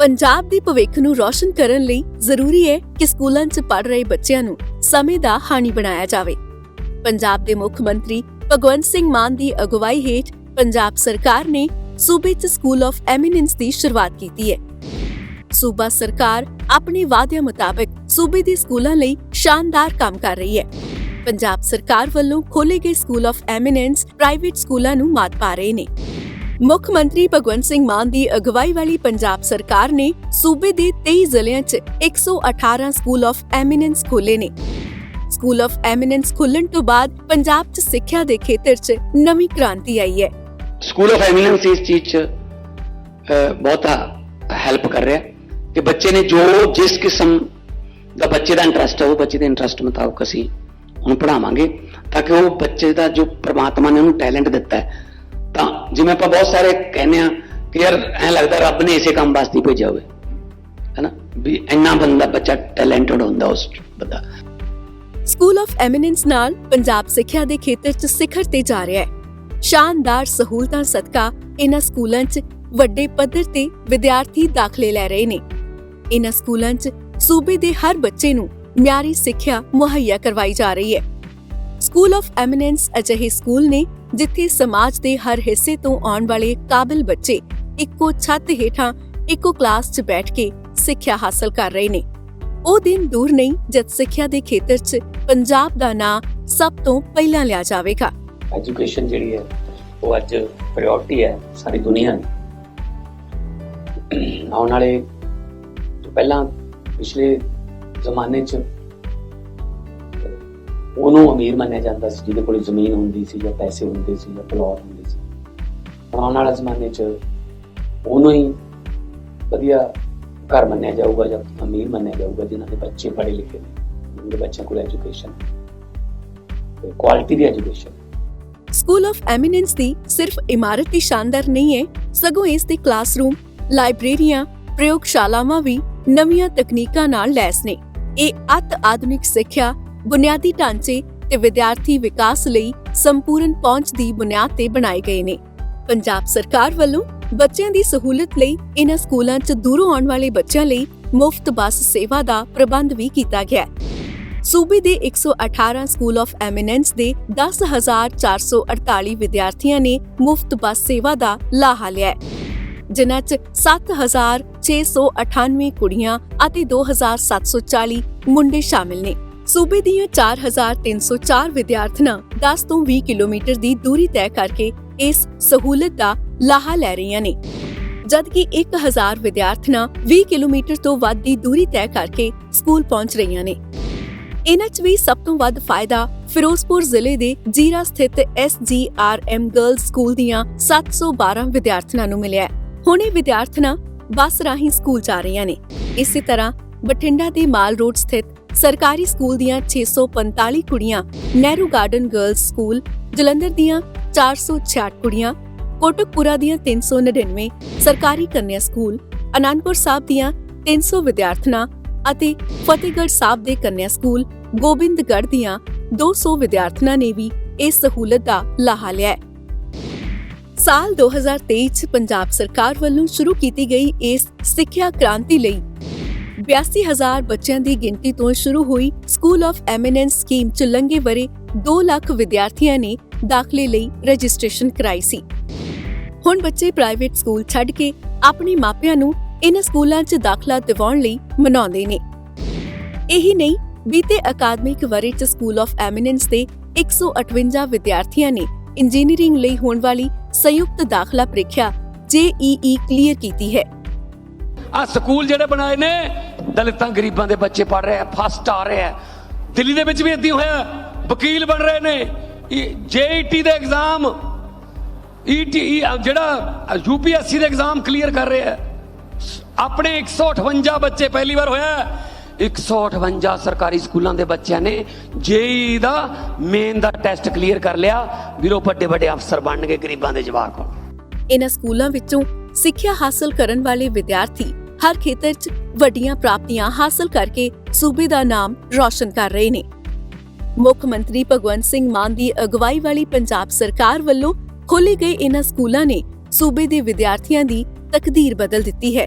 ਪੰਜਾਬ ਦੇ ਭਵਿੱਖ ਨੂੰ ਰੋਸ਼ਨ ਕਰਨ ਲਈ ਜ਼ਰੂਰੀ ਹੈ ਕਿ ਸਕੂਲਾਂ 'ਚ ਪੜ੍ਹ ਰਹੇ ਬੱਚਿਆਂ ਨੂੰ ਸਮੇਂ ਦਾ ਹਾਣੀ ਬਣਾਇਆ ਜਾਵੇ। ਪੰਜਾਬ ਦੇ ਮੁੱਖ ਮੰਤਰੀ ਭਗਵੰਤ ਸਿੰਘ ਮਾਨ ਦੀ ਅਗਵਾਈ ਹੇਠ ਪੰਜਾਬ ਸਰਕਾਰ ਨੇ ਸੂਬੇ 'ਚ ਸਕੂਲ ਆਫ ਐਮੀਨੈਂਸ ਦੀ ਸ਼ੁਰੂਆਤ ਕੀਤੀ ਹੈ। ਸੂਬਾ ਸਰਕਾਰ ਆਪਣੇ ਵਾਅਦਿਆਂ ਮੁਤਾਬਕ ਸੂਬੇ ਦੇ ਸਕੂਲਾਂ ਲਈ ਸ਼ਾਨਦਾਰ ਕੰਮ ਕਰ ਰਹੀ ਹੈ। ਪੰਜਾਬ ਸਰਕਾਰ ਵੱਲੋਂ ਖੋਲੇ ਗਏ ਸਕੂਲ ਆਫ ਐਮੀਨੈਂਸ ਪ੍ਰਾਈਵੇਟ ਸਕੂਲਾਂ ਨੂੰ ਮਾਤ ਪਾ ਰਹੇ ਨੇ। ਮੁੱਖ ਮੰਤਰੀ ਭਗਵੰਤ ਸਿੰਘ ਮਾਨ ਦੀ ਅਗਵਾਈ ਵਾਲੀ ਪੰਜਾਬ ਸਰਕਾਰ ਨੇ ਸੂਬੇ ਦੇ 23 ਜ਼ਿਲ੍ਹਿਆਂ 'ਚ 118 ਸਕੂਲ ਆਫ ਐਮੀਨੈਂਸ ਖੋਲੇ ਨੇ। ਸਕੂਲ ਆਫ ਐਮੀਨੈਂਸ ਖੁੱਲਣ ਤੋਂ ਬਾਅਦ ਪੰਜਾਬ 'ਚ ਸਿੱਖਿਆ ਦੇ ਖੇਤਰ 'ਚ ਨਵੀਂ ਕ੍ਰਾਂਤੀ ਆਈ ਹੈ। ਸਕੂਲ ਆਫ ਐਮੀਨੈਂਸ ਇਸ ਚੀਜ਼ 'ਚ ਬਹੁਤਾ ਹੈਲਪ ਕਰ ਰਿਹਾ ਕਿ ਬੱਚੇ ਨੇ ਜੋ ਜਿਸ ਕਿਸਮ ਦਾ ਬੱਚੇ ਦਾ ਇੰਟਰਸਟ ਹੈ ਉਹ ਬੱਚੇ ਦੇ ਇੰਟਰਸਟ ਮੁਤਾਬਕ ਅਸੀਂ ਉਹਨੂੰ ਪੜ੍ਹਾਵਾਂਗੇ ਤਾਂ ਕਿ ਉਹ ਬੱਚੇ ਦਾ ਜੋ ਪ੍ਰਮਾਤਮਾ ਨੇ ਉਹਨੂੰ ਟੈਲੈਂਟ ਦਿੱਤਾ ਹੈ ਤਾਂ ਜਿਵੇਂ ਆਪਾਂ ਬਹੁਤ ਸਾਰੇ ਕਹਿੰਦੇ ਆ ਕਿ ਯਾਰ ਐਂ ਲੱਗਦਾ ਰੱਬ ਨੇ ਇਸੇ ਕੰਮ ਵਾਸਤੇ ਭੇਜਿਆ ਹੋਵੇ, ਹੈਨਾ? ਵੀ ਇੰਨਾ ਬੰਦਾ ਬੱਚਾ ਟੈਲੈਂਟਡ ਹੁੰਦਾ ਉਸ ਬੰਦਾ। ਸਕੂਲ ਆਫ ਐਮੀਨੈਂਸ ਨਾਲ ਪੰਜਾਬ ਸਿੱਖਿਆ ਦੇ ਖੇਤਰ 'ਚ ਸਿਖਰ ਤੇ ਜਾ ਰਿਹਾ ਹੈ। ਸ਼ਾਨਦਾਰ ਸਹੂਲਤਾਂ ਸਦਕਾ ਇਹਨਾਂ ਸਕੂਲਾਂ 'ਚ ਵੱਡੇ ਪੱਧਰ ਤੇ ਵਿਦਿਆਰਥੀ ਦਾਖਲੇ ਲੈ ਰਹੇ ਨੇ। ਇਹਨਾਂ ਸਕੂਲਾਂ 'ਚ ਸੂਬੇ ਦੇ ਹਰ ਬੱਚੇ ਨੂੰ ਮਿਆਰੀ ਸਿੱਖਿਆ ਮੁਹੱਈਆ ਕਰਵਾਈ ਜਾ ਰਹੀ ਹੈ। ਸਕੂਲ ਆਫ ਐਮੀਨੈਂਸ ਅਜਿਹੇ ਸਕੂਲ ਨੇ, ਜਿੱਥੇ ਸਮਾਜ ਦੇ ਹਰ ਹਿੱਸੇ ਤੋਂ ਆਉਣ ਵਾਲੇ ਕਾਬਿਲ ਬੱਚੇ ਇੱਕੋ ਛੱਤ ਹੇਠਾਂ, ਇੱਕੋ ਕਲਾਸ 'ਚ ਬੈਠ ਕੇ ਸਿੱਖਿਆ ਹਾਸਲ ਕਰ ਰਹੇ ਨੇ। ਉਹ ਦਿਨ ਦੂਰ ਨਹੀਂ, ਜਦ ਸਿੱਖਿਆ ਦੇ ਖੇਤਰ 'ਚ ਪੰਜਾਬ ਦਾ ਨਾਂ ਸਭ ਤੋਂ ਪਹਿਲਾਂ ਲਿਆ ਜਾਵੇਗਾ। ਐਜੂਕੇਸ਼ਨ ਜਿਹੜੀ ਹੈ, ਉਹ ਅੱਜ ਪ੍ਰਾਇੋਰਟੀ ਹੈ ਸਾਰੀ ਦੁਨੀਆ ਦੀ। ਆਉਣ ਵਾਲੇ ਪਹਿਲਾਂ ਪਿਛਲੇ ਜ਼ਮਾਨੇ 'ਚ ਉਹਨੂੰ ਅਮੀਰ ਮੰਨਿਆ ਜਾਂਦਾ ਸੀ, ਜਿਹਦੇ ਕੋਲ ਜ਼ਮੀਨ ਹੁੰਦੀ ਸੀ ਜਾਂ ਪੈਸੇ ਹੁੰਦੇ ਸੀ ਜਾਂ ਪਲਾਟ ਹੁੰਦੇ ਸੀ। ਆਉਣ ਵਾਲੇ ਜ਼ਮਾਨੇ 'ਚ ਉਹਨੂੰ ਹੀ ਵਧੀਆ ਘਰ ਮੰਨਿਆ ਜਾਊਗਾ ਜਾਂ ਅਮੀਰ ਮੰਨਿਆ ਜਾਊਗਾ, ਜਿਨ੍ਹਾਂ ਦੇ ਬੱਚੇ ਪੜ੍ਹੇ ਲਿਖੇ ਨੇ, ਜਿਨ੍ਹਾਂ ਦੇ ਬੱਚਿਆਂ ਕੋਲ ਐਜੂਕੇਸ਼ਨ ਕੁਆਲਿਟੀ ਦੀ ਐਜੂਕੇਸ਼ਨ ਸਕੂਲ ਆਫ ਐਮੀਨੈਂਸ ਦੀ ਸਿਰਫ ਇਮਾਰਤ ਦੀ ਸ਼ਾਨਦਾਰ ਨਹੀਂ ਹੈ, ਸਗੋਂ ਇਸ ਦੇ ਕਲਾਸਰੂਮ ਲਾਇਬ੍ਰੇਰੀਆਂ ਪ੍ਰਯੋਗਸ਼ਾਲਾਵਾਂ ਵੀ ਨਵੀਆਂ ਤਕਨੀਕਾਂ ਨਾਲ ਲੈਸ ਨੇ। ਇਹ ਅਤ ਆਧੁਨਿਕ ਸਿੱਖਿਆ ਬੁਨਿਆਦੀ ਢਾਂਚੇ ਤੇ ਵਿਦਿਆਰਥੀ ਵਿਕਾਸ ਲਈ ਸੰਪੂਰਨ ਪਹੁੰਚ ਦੀ ਬੁਨਿਆਦ ਤੇ ਬਣਾਏ ਗਏ ਨੇ। ਪੰਜਾਬ ਸਰਕਾਰ ਵੱਲੋਂ ਬੱਚਿਆਂ ਦੀ ਸਹੂਲਤ ਲਈ ਇਹਨਾਂ ਸਕੂਲਾਂ 'ਚ ਦੂਰੋਂ ਆਉਣ ਵਾਲੇ ਬੱਚਿਆਂ ਲਈ ਮੁਫਤ ਬੱਸ ਸੇਵਾ ਦਾ ਪ੍ਰਬੰਧ ਵੀ ਕੀਤਾ ਗਿਆ ਹੈ। ਸੂਬੇ ਦੇ 118 ਸਕੂਲ ਆਫ ਐਮੀਨੈਂਸ ਦੇ 10448 ਵਿਦਿਆਰਥੀਆਂ ਨੇ ਮੁਫਤ ਬੱਸ ਸੇਵਾ ਦਾ ਲਾਹਾ ਲਿਆ ਜਿਨ੍ਹਾਂ 'ਚ 7698 ਕੁੜੀਆਂ ਅਤੇ 2740 ਮੁੰਡੇ ਸ਼ਾਮਿਲ ਨੇ। ਸੂਬੇ ਦੀਆਂ 4304 ਵਿਦਿਆਰਥਣਾਂ 10 ਤੋਂ 20 ਕਿਲੋਮੀਟਰ ਦੀ ਦੂਰੀ ਤੈਅ ਕਰਕੇ ਇਸ ਸਹੂਲਤ ਦਾ ਲਾਹਾ ਲੈ ਰਹੀਆਂ ਨੇ। ਜਦਕਿ 1000 ਵਿਦਿਆਰਥਣਾਂ 20 ਕਿਲੋਮੀਟਰ ਤੋਂ ਵੱਧ ਦੀ ਦੂਰੀ ਤੈਅ ਕਰਕੇ ਸਕੂਲ ਪਹੁੰਚ ਰਹੀਆਂ ਨੇ। ਇਨ੍ਹਾਂ 'ਚ ਵੀ ਸਭ ਤੋਂ ਵੱਧ ਫਾਇਦਾ ਫਿਰੋਜ਼ਪੁਰ ਜ਼ਿਲ੍ਹੇ ਦੇ ਜੀਰਾ ਸਥਿਤ ਐਸਜੀਆਰਐਮ ਗਰਲਜ਼ ਸਕੂਲ ਦੀਆਂ 712 ਵਿਦਿਆਰਥਣਾਂ ਨੂੰ ਮਿਲਿਆ ਹੈ। ਹੁਣ ਇਹ ਵਿਦਿਆਰਥਣਾਂ ਬੱਸ ਰਾਹੀਂ ਸਕੂਲ ਜਾ ਰਹੀਆਂ ਨੇ। ਇਸੇ ਤਰ੍ਹਾਂ ਬਠਿੰਡਾ ਦੇ ਮਾਲ ਰੋਡ ਸਥਿਤ ਸਰਕਾਰੀ ਸਕੂਲ ਦੀਆਂ 645 ਕੁੜੀਆਂ, Nehru garden girls school, Jalandhar ਦੀਆਂ 466 ਕੁੜੀਆਂ, ਕੋਟਕਪੁਰਾ ਦੀਆਂ 399 ਸਰਕਾਰੀ ਕੰਨਿਆ ਸਕੂਲ, ਅਨੰਦਪੁਰ ਸਾਹਿਬ ਦੀਆਂ 300 ਵਿਦਿਆਰਥਣਾਂ ਅਤੇ ਫਤਿਹਗੜ੍ਹ ਸਾਹਿਬ ਦੇ ਕੰਨਿਆ ਸਕੂਲ, ਗੋਬਿੰਦਗੜ੍ਹ ਦੀਆਂ 200 ਵਿਦਿਆਰਥਣਾਂ ਨੇ ਵੀ ਇਸ ਸਹੂਲਤ ਦਾ ਲਾਹਾ ਲਿਆ ਹੈ। ਸਾਲ 2023 ਚ ਪੰਜਾਬ ਸਰਕਾਰ ਵੱਲੋਂ ਸ਼ੁਰੂ ਕੀਤੀ ਗਈ ਇਸ ਸਿੱਖਿਆ ਕ੍ਰਾਂਤੀ ਲਈ 82000 ਬੱਚਿਆਂ ਦੀ ਗਿਣਤੀ ਤੋਂ ਸ਼ੁਰੂ ਹੋਈ ਸਕੂਲ ਆਫ ਐਮੀਨੈਂਸ ਸਕੀਮ ਚ ਲੰਘੇ ਵਰੇ 2 ਲੱਖ ਵਿਦਿਆਰਥੀਆਂ ਨੇ ਦਾਖਲੇ ਲਈ ਰਜਿਸਟ੍ਰੇਸ਼ਨ ਕਰਾਈ ਸੀ। ਹੁਣ ਬੱਚੇ ਪ੍ਰਾਈਵੇਟ ਸਕੂਲ ਛੱਡ ਕੇ ਆਪਣੇ ਮਾਪਿਆਂ ਨੂੰ ਇਹਨਾਂ ਸਕੂਲਾਂ 'ਚ ਦਾਖਲਾ ਦਿਵਾਉਣ ਲਈ ਮਨਾਉਂਦੇ ਨੇ। ਇਹੀ ਨਹੀਂ, ਬੀਤੇ ਅਕਾਦਮਿਕ ਵਰੇ 'ਚ ਸਕੂਲ ਆਫ ਐਮੀਨੈਂਸ ਦੇ 158 ਵਿਦਿਆਰਥੀਆਂ ਨੇ ਇੰਜੀਨੀਅਰਿੰਗ ਲਈ ਹੋਣ ਵਾਲੀ ਸੰਯੁਕਤ ਦਾਖਲਾ ਪ੍ਰੀਖਿਆ JEE ਕਲੀਅਰ ਕੀਤੀ ਹੈ। ਆ ਸਕੂਲ ਜਿਹੜੇ ਬਣਾਏ ਨੇ, ਦਲਿਤਾਂ ਗਰੀਬਾਂ ਦੇ ਬੱਚੇ ਪੜ ਰਹੇ ਆ ਫਸਟ ਆ ਰਹੇ ਆ। ਦਿੱਲੀ ਦੇ ਵਿੱਚ ਵੀ ਇਦਾਂ ਹੋਇਆ। ਵਕੀਲ ਬਣ ਰਹੇ ਨੇ। ਜੇਈਟੀ ਦੇ ਐਗਜ਼ਾਮ ਈਟੀ e, ਜਿਹੜਾ ਯੂਪੀਐਸਸੀ ਦੇ ਐਗਜ਼ਾਮ ਕਲੀਅਰ ਕਰ ਰਹੇ ਆ। ਆਪਣੇ 158 ਬੱਚੇ ਪਹਿਲੀ ਵਾਰ ਹੋਇਆ। 158 ਸਰਕਾਰੀ ਸਕੂਲਾਂ ਦੇ ਬੱਚਿਆਂ ਨੇ ਜੇਈ ਦਾ ਮੇਨ ਦਾ ਟੈਸਟ ਕਲੀਅਰ ਕਰ ਲਿਆ। ਵੀਰੋ, ਵੱਡੇ ਵੱਡੇ ਅਫਸਰ ਬਣ ਗਏ ਗਰੀਬਾਂ ਦੇ ਜਵਾਕ ਇਹਨਾਂ ਸਕੂਲਾਂ ਵਿੱਚੋਂ ਸਿੱਖਿਆ ਹਾਸਲ ਕਰਨ ਵਾਲੇ ਵਿਦਿਆਰਥੀ ਹਰ ਖੇਤਰ 'ਚ ਵੱਡੀਆਂ ਪ੍ਰਾਪਤੀਆਂ ਹਾਸਲ ਕਰਕੇ ਸੂਬੇ ਦਾ ਨਾਮ ਰੌਸ਼ਨ ਕਰ ਰਹੇ ਨੇ। ਮੁੱਖ ਮੰਤਰੀ ਭਗਵੰਤ ਸਿੰਘ ਮਾਨ ਦੀ ਅਗਵਾਈ ਵਾਲੀ ਪੰਜਾਬ ਸਰਕਾਰ ਵੱਲੋਂ ਖੋਲੇ ਗਏ ਇਹਨਾਂ ਸਕੂਲਾਂ ਨੇ ਸੂਬੇ ਦੇ ਵਿਦਿਆਰਥੀਆਂ ਦੀ ਤਕਦੀਰ ਬਦਲ ਦਿੱਤੀ ਹੈ।